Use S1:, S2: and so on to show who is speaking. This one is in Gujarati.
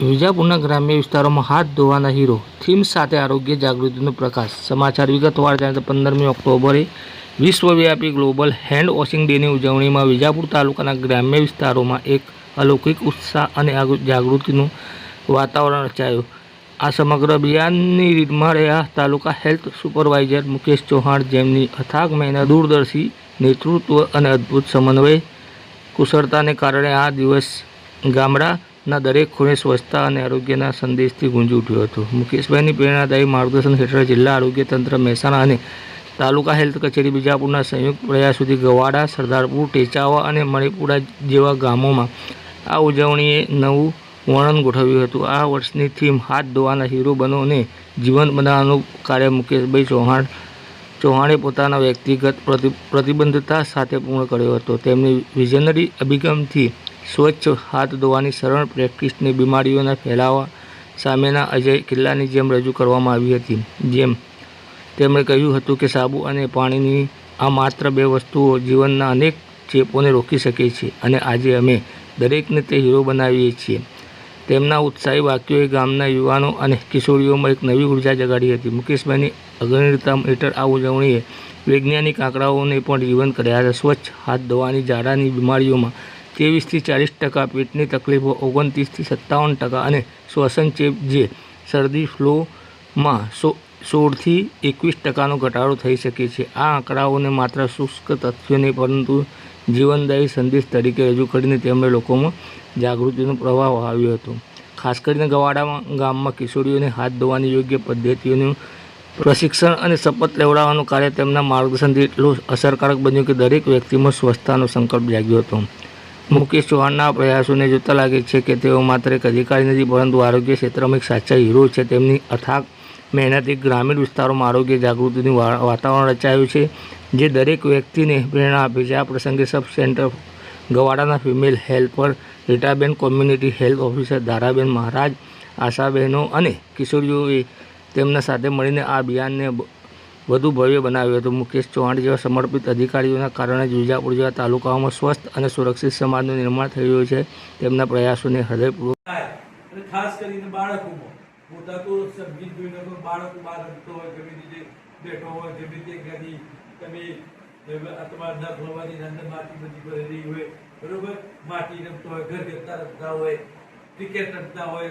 S1: વિજાપુરના ગ્રામ્ય વિસ્તારોમાં હાથ ધોવાના હીરો, થીમ સાથે આરોગ્ય જાગૃતિનો પ્રકાશ. સમાચાર વિગતવાર જાણે પંદરમી ઓક્ટોબરે વિશ્વવ્યાપી ગ્લોબલ હેન્ડ વોશિંગ ડેની ઉજવણીમાં વિજાપુર તાલુકાના ગ્રામ્ય વિસ્તારોમાં એક અલૌકિક ઉત્સાહ અને જાગૃતિનું વાતાવરણ રચાયું. આ સમગ્ર અભિયાનની રીતમાં રહ્યા તાલુકા હેલ્થ સુપરવાઇઝર મુકેશ ચૌહાણ જેમની અથાગ મહેનત દૂરદર્શી નેતૃત્વ અને અદ્ભુત સમન્વય કુશળતાને કારણે આ દિવસ ગામડાના દરેક ખૂણે સ્વચ્છતા અને આરોગ્યના સંદેશથી ગુંજી ઉઠ્યો હતો. મુકેશભાઈની પ્રેરણાદાયી માર્ગદર્શન હેઠળ જિલ્લા આરોગ્ય તંત્ર મહેસાણા અને તાલુકા હેલ્થ કચેરી બીજાપુરના સંયુક્ત પ્રયાસોથી ગવાડા, સરદારપુર, ટેચાવા અને મણિપુરા જેવા ગામોમાં આ ઉજવણીએ નવું વર્ણન ગોઠવ્યું હતું. આ વર્ષની થીમ હાથ ધોવાના હીરો બનો અને જીવન બનાવવાનું કાર્ય મુકેશભાઈ ચૌહાણ, ચૌહાણે પોતાના વ્યક્તિગત પ્રતિ પ્રતિબદ્ધતા સાથે પૂર્ણ કર્યો હતો. તેમની વિઝનરી અભિગમથી સ્વચ્છ હાથ ધોવાની સરળ પ્રેક્ટિસને બીમારીઓના ફેલાવા સામેના અજય કિલ્લાની જેમ રજૂ કરવામાં આવી હતી. જેમ તેમણે કહ્યું હતું કે સાબુ અને પાણીની આ માત્ર બે વસ્તુઓ જીવનના અનેક ચેપોને રોકી શકે છે અને આજે અમે દરેકને તે હીરો બનાવીએ છીએ. તેમના ઉત્સાહી વાક્યોએ ગામના યુવાનો અને કિશોરીઓમાં એક નવી ઊર્જા જગાડી હતી. મુકેશભાઈની અગ્રણીતા હેઠળ આ ઉજવણીએ વૈજ્ઞાનિક આંકડાઓને પણ જીવંત કર્યા હતા. સ્વચ્છ હાથ ધોવાની, ઝાડાની બીમારીઓમાં ત્રેવીસથી ચાલીસ ટકા પેટની તકલીફો, ઓગણત્રીસથી સત્તાવન ટકા અને શ્વસન ચેપ જે શરદી ફ્લોમાં સો, સોળથી એકવીસ ટકાનો ઘટાડો થઈ શકે છે. આ આંકડાઓને માત્ર શુષ્ક તથ્યો નહીં, પરંતુ જીવનદાયી સંદેશ તરીકે રજૂ કરીને તેમણે લોકોમાં જાગૃતિનો પ્રવાહ આવ્યો હતો. ખાસ કરીને ગવાડામાં, ગામમાં કિશોરીઓને હાથ ધોવાની યોગ્ય પદ્ધતિઓનું પ્રશિક્ષણ અને શપથ લેવડાવવાનું કાર્ય તેમના માર્ગદર્શનથી એટલું અસરકારક બન્યું કે દરેક વ્યક્તિમાં સ્વચ્છતાનો સંકલ્પ જાગ્યો હતો. મુકેશ ચૌહાણના પ્રયાસોને જોતા લાગે છે કે તેઓ માત્ર એક અધિકારી નથી, પરંતુ આરોગ્ય ક્ષેત્રમાં એક સાચા હીરો છે. તેમની અથાગ મહેનતથી ગ્રામીણ વિસ્તારોમાં આરોગ્ય જાગૃતિનું વાતાવરણ રચાયું છે, જે દરેક વ્યક્તિને પ્રેરણા આપે છે. આ પ્રસંગે sub centre ગવાડાના female helper Ritaben, community health officer Dharaben Maharaj, આશાબહેનો અને કિશોરીઓએ તેમના સાથે મળીને આ અભિયાનને વધુ ભવ્ય બનાવ્યું હતું. મુકેશ ચૌહાણ જેવા સમર્પિત અધિકારીઓના કારણે જ વિજાપુર જેવા તાલુકાઓમાં સ્વસ્થ અને સુરક્ષિત સમાજનું નિર્માણ થઈ રહ્યું છે. તેમના પ્રયાસોને હૃદયપૂર્વક
S2: ખાસ કરીને બાળકોમાં. પોતા તો સમજી જોઈને પણ બાળકો બહાર રમતો હોય ગમે રીતે બેઠો હોય ગમે રીતે ગાડી તમે તમારા દાખલાવાની અંદર માટી બધી ભરેલી હોય, બરોબર? માટી રમતો હોય, ઘર ઘરતા રમતા હોય, ક્રિકેટ રમતા હોય